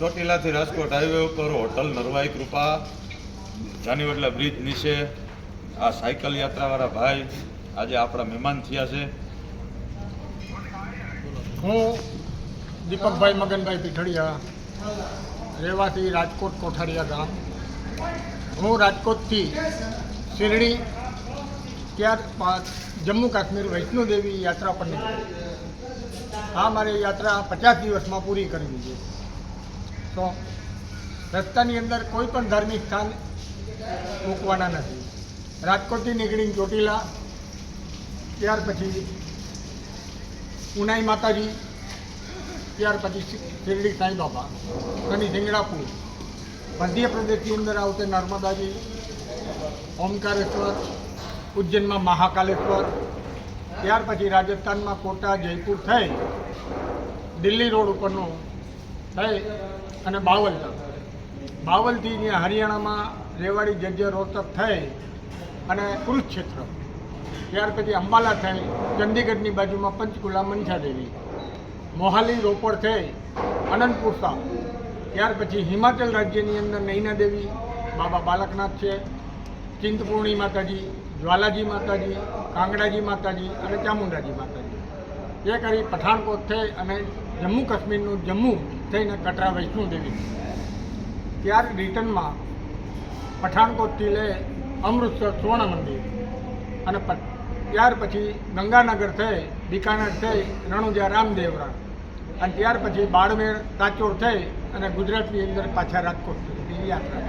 ચોટીલાથી Rajkot highway ઉપર hotel નરવાઈ કૃપા જાનીવડલા બ્રિજ નીચે, આ સાયકલ યાત્રાવાળા ભાઈ, આજે આપણા મહેમાન થયા છે. હું દીપકભાઈ મગનભાઈ પીઠડિયા રહેવાસી રાજકોટ કોઠારિયા ગામ. હું રાજકોટથી શિરડી ત્યારબાદ જમ્મુ કાશ્મીર વૈષ્ણોદેવી યાત્રા પર નીકળી આ મારી યાત્રા પચાસ દિવસમાં પૂરી કરવી છે. તો રસ્તાની અંદર કોઈ પણ ધાર્મિક સ્થાન મૂકવાના નથી. રાજકોટથી નીકળીને ચોટીલા, ત્યાર પછી ઉનાઈ માતાજી, ત્યાર પછી શિરડી સાંઈબાબા શનિ સિંગડાપુર. મધ્યપ્રદેશની અંદર આવતે નર્મદાજી, ઓમકારેશ્વર, ઉજ્જૈનમાં મહાકાલેશ્વર, ત્યાર પછી રાજસ્થાનમાં કોટા, જયપુર થઈ, દિલ્હી રોડ ઉપરનું થઈ અને બાવલ તક બાવલથી ત્યાં હરિયાણામાં રેવાડી જગ્યા રોહતક થઈ અને કુરુક્ષેત્ર. ત્યાર પછી અંબાલા થઈ, ચંદીગઢની બાજુમાં પંચકુલા મનસા દેવી મોહાલી રોપડ થઈ, અનંતપુર સાહેબ ત્યાર પછી હિમાચલ રાજ્યની અંદર નૈના દેવી બાબા બાલકનાથ છે, ચિંતપૂર્ણી માતાજી, જ્વાલાજી માતાજી, કાંગડાજી માતાજી અને ચામુંડાજી માતાજી. એ કરી પઠાણકોટ થઈ અને જમ્મુ કાશ્મીરનું જમ્મુ થઈને કટરા વૈષ્ણો દેવી. ત્યાર રિટર્નમાં પઠાણકોટથી લે અમૃતસર સુવર્ણ મંદિર. અને ત્યાર પછી ગંગાનગર થઈ, બિકાનેર થઈ, રણુજા રામદેવરા. અને ત્યાર પછી બાડમેર, તાચોર થઈ અને ગુજરાતની અંદર પાછા રાજકોટ સુધી યાત્રા